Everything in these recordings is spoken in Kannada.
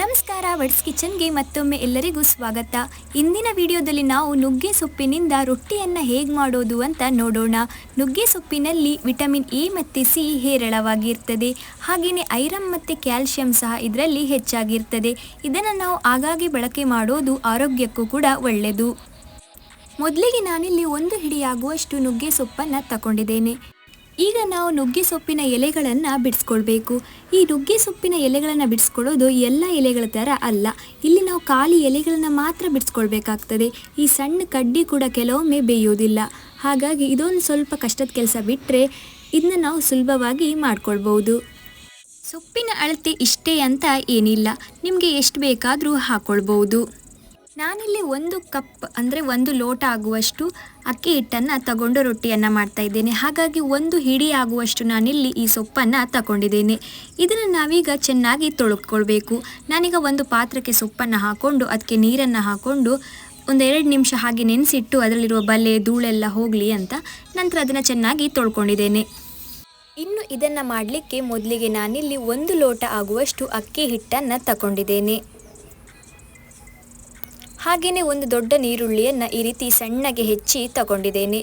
ನಮಸ್ಕಾರ ವಡ್ಸ್ ಕಿಚನ್ಗೆ ಮತ್ತೊಮ್ಮೆ ಎಲ್ಲರಿಗೂ ಸ್ವಾಗತ. ಇಂದಿನ ವಿಡಿಯೋದಲ್ಲಿ ನಾವು ನುಗ್ಗೆ ಸೊಪ್ಪಿನಿಂದ ರೊಟ್ಟಿಯನ್ನು ಹೇಗೆ ಮಾಡೋದು ಅಂತ ನೋಡೋಣ. ನುಗ್ಗೆ ಸೊಪ್ಪಿನಲ್ಲಿ ವಿಟಮಿನ್ ಎ ಮತ್ತು ಸಿ ಹೇರಳವಾಗಿರ್ತದೆ. ಹಾಗೆಯೇ ಐರನ್ ಮತ್ತು ಕ್ಯಾಲ್ಶಿಯಂ ಸಹ ಇದರಲ್ಲಿ ಹೆಚ್ಚಾಗಿರ್ತದೆ. ಇದನ್ನು ನಾವು ಆಗಾಗ್ಗೆ ಬಳಕೆ ಮಾಡೋದು ಆರೋಗ್ಯಕ್ಕೂ ಕೂಡ ಒಳ್ಳೆಯದು ಮೊದಲಿಗೆ ನಾನಿಲ್ಲಿ ಒಂದು ಹಿಡಿಯಾಗುವಷ್ಟು ನುಗ್ಗೆ ಸೊಪ್ಪನ್ನು ತಗೊಂಡಿದ್ದೇನೆ. ಈಗ ನಾವು ನುಗ್ಗೆ ಸೊಪ್ಪಿನ ಎಲೆಗಳನ್ನು ಬಿಡಿಸ್ಕೊಳ್ಬೇಕು. ಈ ನುಗ್ಗೆ ಸೊಪ್ಪಿನ ಎಲೆಗಳನ್ನು ಬಿಡಿಸ್ಕೊಳ್ಳೋದು ಎಲ್ಲ ಎಲೆಗಳ ಥರ ಅಲ್ಲ. ಇಲ್ಲಿ ನಾವು ಖಾಲಿ ಎಲೆಗಳನ್ನು ಮಾತ್ರ ಬಿಡಿಸ್ಕೊಳ್ಬೇಕಾಗ್ತದೆ. ಈ ಸಣ್ಣ ಕಡ್ಡಿ ಕೂಡ ಕೆಲವೊಮ್ಮೆ ಬೇಯೋದಿಲ್ಲ. ಹಾಗಾಗಿ ಇದೊಂದು ಸ್ವಲ್ಪ ಕಷ್ಟದ ಕೆಲಸ ಬಿಟ್ಟರೆ ಇದನ್ನ ನಾವು ಸುಲಭವಾಗಿ ಮಾಡ್ಕೊಳ್ಬೋದು ಸೊಪ್ಪಿನ ಅಳತೆ ಇಷ್ಟೇ ಅಂತ ಏನಿಲ್ಲ. ನಿಮಗೆ ಎಷ್ಟು ಬೇಕಾದರೂ ಹಾಕ್ಕೊಳ್ಬೋದು ನಾನಿಲ್ಲಿ ಒಂದು ಕಪ್ ಅಂದರೆ ಒಂದು ಲೋಟ ಆಗುವಷ್ಟು ಅಕ್ಕಿ ಹಿಟ್ಟನ್ನು ತಗೊಂಡು ರೊಟ್ಟಿಯನ್ನು ಮಾಡ್ತಾ ಇದ್ದೇನೆ. ಹಾಗಾಗಿ ಒಂದು ಹಿಡಿ ಆಗುವಷ್ಟು ನಾನಿಲ್ಲಿ ಈ ಸೊಪ್ಪನ್ನು ತಗೊಂಡಿದ್ದೇನೆ. ಇದನ್ನು ನಾವೀಗ ಚೆನ್ನಾಗಿ ತೊಳ್ಕೊಳ್ಬೇಕು. ನಾನೀಗ ಒಂದು ಪಾತ್ರಕ್ಕೆ ಸೊಪ್ಪನ್ನು ಹಾಕ್ಕೊಂಡು ಅದಕ್ಕೆ ನೀರನ್ನು ಹಾಕ್ಕೊಂಡು ಒಂದೆರಡು ನಿಮಿಷ ಹಾಗೆ ನೆನೆಸಿಟ್ಟು ಅದರಲ್ಲಿರುವ ಬಲೆ, ಧೂಳೆಲ್ಲ ಹೋಗಲಿ ಅಂತ ನಂತರ ಅದನ್ನು ಚೆನ್ನಾಗಿ ತೊಳ್ಕೊಂಡಿದ್ದೇನೆ. ಇನ್ನು ಇದನ್ನು ಮಾಡಲಿಕ್ಕೆ ಮೊದಲಿಗೆ ನಾನಿಲ್ಲಿ ಒಂದು ಲೋಟ ಆಗುವಷ್ಟು ಅಕ್ಕಿ ಹಿಟ್ಟನ್ನು ತಗೊಂಡಿದ್ದೇನೆ. ಹಾಗೆಯೇ ಒಂದು ದೊಡ್ಡ ನೀರುಳ್ಳಿಯನ್ನು ಈ ರೀತಿ ಸಣ್ಣಗೆ ಹೆಚ್ಚಿ ತಗೊಂಡಿದ್ದೇನೆ.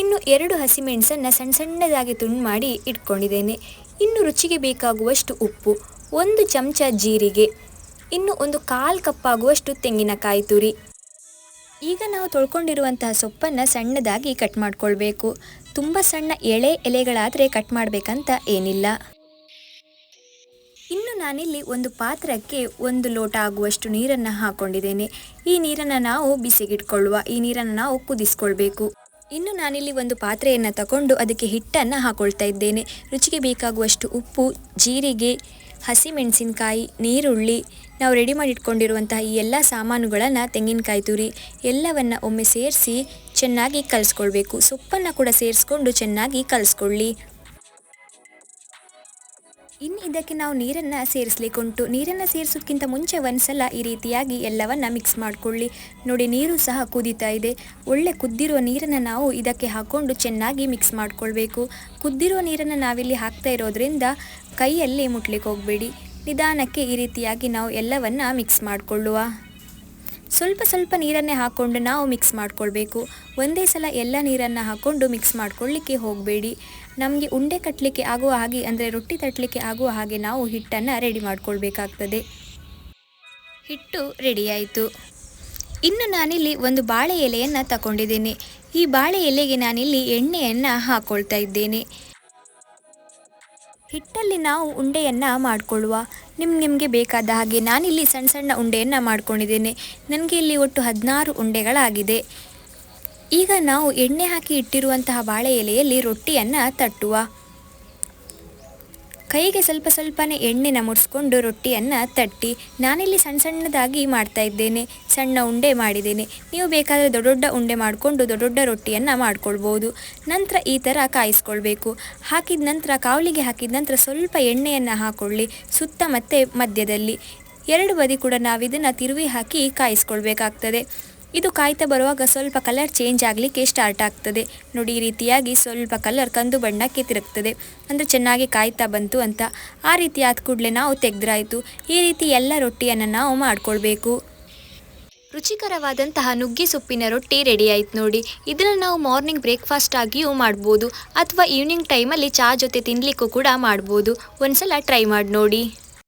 ಇನ್ನು ಎರಡು ಹಸಿಮೆಣಸನ್ನು ಸಣ್ಣ ಸಣ್ಣದಾಗಿ ತುಂಡು ಮಾಡಿ ಇಟ್ಕೊಂಡಿದ್ದೇನೆ. ಇನ್ನು ರುಚಿಗೆ ಬೇಕಾಗುವಷ್ಟು ಉಪ್ಪು, ಒಂದು ಚಮಚ ಜೀರಿಗೆ, ಇನ್ನು ಒಂದು ಕಾಲು ಕಪ್ಪಾಗುವಷ್ಟು ತೆಂಗಿನಕಾಯಿ ತುರಿ. ಈಗ ನಾವು ತೊಳ್ಕೊಂಡಿರುವಂತಹ ಸೊಪ್ಪನ್ನು ಸಣ್ಣದಾಗಿ ಕಟ್ ಮಾಡ್ಕೊಳ್ಬೇಕು. ತುಂಬ ಸಣ್ಣ ಎಳೆ ಎಲೆಗಳಾದರೆ ಕಟ್ ಮಾಡಬೇಕಂತ ಏನಿಲ್ಲ. ನಾನಿಲ್ಲಿ ಒಂದು ಪಾತ್ರಕ್ಕೆ ಒಂದು ಲೋಟ ಆಗುವಷ್ಟು ನೀರನ್ನು ಹಾಕೊಂಡಿದ್ದೇನೆ. ಈ ನೀರನ್ನು ನಾವು ಬಿಸಿಗಿಟ್ಕೊಳ್ಳುವ, ಈ ನೀರನ್ನು ನಾವು ಕುದಿಸ್ಕೊಳ್ಬೇಕು. ಇನ್ನು ನಾನಿಲ್ಲಿ ಒಂದು ಪಾತ್ರೆಯನ್ನು ತಗೊಂಡು ಅದಕ್ಕೆ ಹಿಟ್ಟನ್ನು ಹಾಕೊಳ್ತಾ ಇದ್ದೇನೆ. ರುಚಿಗೆ ಬೇಕಾಗುವಷ್ಟು ಉಪ್ಪು, ಜೀರಿಗೆ, ಹಸಿಮೆಣಸಿನಕಾಯಿ, ನೀರುಳ್ಳಿ, ನಾವು ರೆಡಿ ಮಾಡಿ ಇಟ್ಕೊಂಡಿರುವಂತಹ ಈ ಎಲ್ಲ ಸಾಮಾನುಗಳನ್ನು, ತೆಂಗಿನಕಾಯಿ ತುರಿ, ಎಲ್ಲವನ್ನು ಒಮ್ಮೆ ಸೇರಿಸಿ ಚೆನ್ನಾಗಿ ಕಲಿಸ್ಕೊಳ್ಬೇಕು. ಸೊಪ್ಪನ್ನು ಕೂಡ ಸೇರಿಸ್ಕೊಂಡು ಚೆನ್ನಾಗಿ ಕಲಿಸ್ಕೊಳ್ಳಿ. ಇನ್ನು ಇದಕ್ಕೆ ನಾವು ನೀರನ್ನು ಸೇರಿಸ್ಲಿಕ್ಕೆ ಉಂಟು ನೀರನ್ನು ಸೇರಿಸೋದಕ್ಕಿಂತ ಮುಂಚೆ ಒಂದ್ಸಲ ಈ ರೀತಿಯಾಗಿ ಎಲ್ಲವನ್ನು ಮಿಕ್ಸ್ ಮಾಡಿಕೊಳ್ಳಿ. ನೋಡಿ ನೀರು ಸಹ ಕುದೀತಾ ಇದೆ. ಒಳ್ಳೆ ಕುದ್ದಿರುವ ನೀರನ್ನು ನಾವು ಇದಕ್ಕೆ ಹಾಕ್ಕೊಂಡು ಚೆನ್ನಾಗಿ ಮಿಕ್ಸ್ ಮಾಡಿಕೊಳ್ಬೇಕು. ಕುದ್ದಿರುವ ನೀರನ್ನು ನಾವಿಲ್ಲಿ ಹಾಕ್ತಾ ಇರೋದ್ರಿಂದ ಕೈಯಲ್ಲಿ ಮುಟ್ಲಿಕ್ಕೆ ಹೋಗಬೇಡಿ. ನಿಧಾನಕ್ಕೆ ಈ ರೀತಿಯಾಗಿ ನಾವು ಎಲ್ಲವನ್ನು ಮಿಕ್ಸ್ ಮಾಡಿಕೊಳ್ಳುವ. ಸ್ವಲ್ಪ ಸ್ವಲ್ಪ ನೀರನ್ನೇ ಹಾಕ್ಕೊಂಡು ನಾವು ಮಿಕ್ಸ್ ಮಾಡ್ಕೊಳ್ಬೇಕು. ಒಂದೇ ಸಲ ಎಲ್ಲ ನೀರನ್ನು ಹಾಕ್ಕೊಂಡು ಮಿಕ್ಸ್ ಮಾಡ್ಕೊಳ್ಳಿಕ್ಕೆ ಹೋಗಬೇಡಿ. ನಮಗೆ ಉಂಡೆ ಕಟ್ಟಲಿಕ್ಕೆ ಆಗುವ ಹಾಗೆ ಅಂದರೆ ರೊಟ್ಟಿ ತಟ್ಟಲಿಕ್ಕೆ ಆಗುವ ಹಾಗೆ ನಾವು ಹಿಟ್ಟನ್ನು ರೆಡಿ ಮಾಡ್ಕೊಳ್ಬೇಕಾಗ್ತದೆ. ಹಿಟ್ಟು ರೆಡಿ ಆಯಿತು. ಇನ್ನು ನಾನಿಲ್ಲಿ ಒಂದು ಬಾಳೆ ಎಲೆಯನ್ನು ತಗೊಂಡಿದ್ದೇನೆ. ಈ ಬಾಳೆ ಎಲೆಗೆ ನಾನಿಲ್ಲಿ ಎಣ್ಣೆಯನ್ನು ಹಾಕ್ಕೊಳ್ತಾ ಇದ್ದೇನೆ. ಹಿಟ್ಟಲ್ಲಿ ನಾವು ಉಂಡೆಯನ್ನು ಮಾಡಿಕೊಳ್ಳುವ. ನಿಮ್ಗೆ ನಿಮಗೆ ಬೇಕಾದ ಹಾಗೆ ನಾನಿಲ್ಲಿ ಸಣ್ಣ ಸಣ್ಣ ಉಂಡೆಯನ್ನು ಮಾಡ್ಕೊಂಡಿದ್ದೇನೆ. ನನಗೆ ಇಲ್ಲಿ ಒಟ್ಟು ಹದಿನಾರು ಉಂಡೆಗಳಾಗಿದೆ. ಈಗ ನಾವು ಎಣ್ಣೆ ಹಾಕಿ ಇಟ್ಟಿರುವಂತಹ ಬಾಳೆ ಎಲೆಯಲ್ಲಿ ರೊಟ್ಟಿಯನ್ನು ತಟ್ಟುವ. ಕೈಗೆ ಸ್ವಲ್ಪ ಸ್ವಲ್ಪನೇ ಎಣ್ಣೆನ ಮುಡಿಸ್ಕೊಂಡು ರೊಟ್ಟಿಯನ್ನು ತಟ್ಟಿ ನಾನಿಲ್ಲಿ ಸಣ್ಣ ಸಣ್ಣದಾಗಿ ಮಾಡ್ತಾ ಇದ್ದೇನೆ. ಸಣ್ಣ ಉಂಡೆ ಮಾಡಿದ್ದೇನೆ. ನೀವು ಬೇಕಾದರೆ ದೊಡ್ಡ ದೊಡ್ಡ ಉಂಡೆ ಮಾಡಿಕೊಂಡು ದೊಡ್ಡ ದೊಡ್ಡ ರೊಟ್ಟಿಯನ್ನು ಮಾಡ್ಕೊಳ್ಬೋದು. ನಂತರ ಈ ಥರ ಕಾಯಿಸ್ಕೊಳ್ಬೇಕು. ಹಾಕಿದ ನಂತರ, ಕಾವಲಿಗೆ ಹಾಕಿದ ನಂತರ ಸ್ವಲ್ಪ ಎಣ್ಣೆಯನ್ನು ಹಾಕೊಳ್ಳಿ, ಸುತ್ತ ಮತ್ತು ಮಧ್ಯದಲ್ಲಿ. ಎರಡು ಬದಿ ಕೂಡ ನಾವು ಇದನ್ನು ತಿರುವಿ ಹಾಕಿ ಕಾಯಿಸ್ಕೊಳ್ಬೇಕಾಗ್ತದೆ. ಇದು ಕಾಯ್ತಾ ಬರುವಾಗ ಸ್ವಲ್ಪ ಕಲರ್ ಚೇಂಜ್ ಆಗಲಿಕ್ಕೆ ಸ್ಟಾರ್ಟ್ ಆಗ್ತದೆ. ನೋಡಿ, ಈ ರೀತಿಯಾಗಿ ಸ್ವಲ್ಪ ಕಲರ್ ಕಂದು ಬಣ್ಣಕ್ಕೆ ತಿರುಗ್ತದೆ. ಅಂದರೆ ಚೆನ್ನಾಗಿ ಕಾಯ್ತಾ ಬಂತು ಅಂತ. ಆ ರೀತಿ ಆದ ಕೂಡಲೇ ನಾವು ತೆಗೆದ್ರಾಯಿತು. ಈ ರೀತಿ ಎಲ್ಲ ರೊಟ್ಟಿಯನ್ನು ನಾವು ಮಾಡ್ಕೊಳ್ಬೇಕು. ರುಚಿಕರವಾದಂತಹ ನುಗ್ಗೆ ಸೊಪ್ಪಿನ ರೊಟ್ಟಿ ರೆಡಿ ಆಯ್ತು ನೋಡಿ. ಇದನ್ನು ನಾವು ಮಾರ್ನಿಂಗ್ ಬ್ರೇಕ್ಫಾಸ್ಟ್ ಆಗಿಯೂ ಮಾಡ್ಬೋದು. ಅಥವಾ ಈವ್ನಿಂಗ್ ಟೈಮಲ್ಲಿ ಚಹಾ ಜೊತೆ ತಿನ್ನಲಿಕ್ಕೂ ಕೂಡ ಮಾಡ್ಬೋದು. ಒಂದ್ಸಲ ಟ್ರೈ ಮಾಡಿ ನೋಡಿ.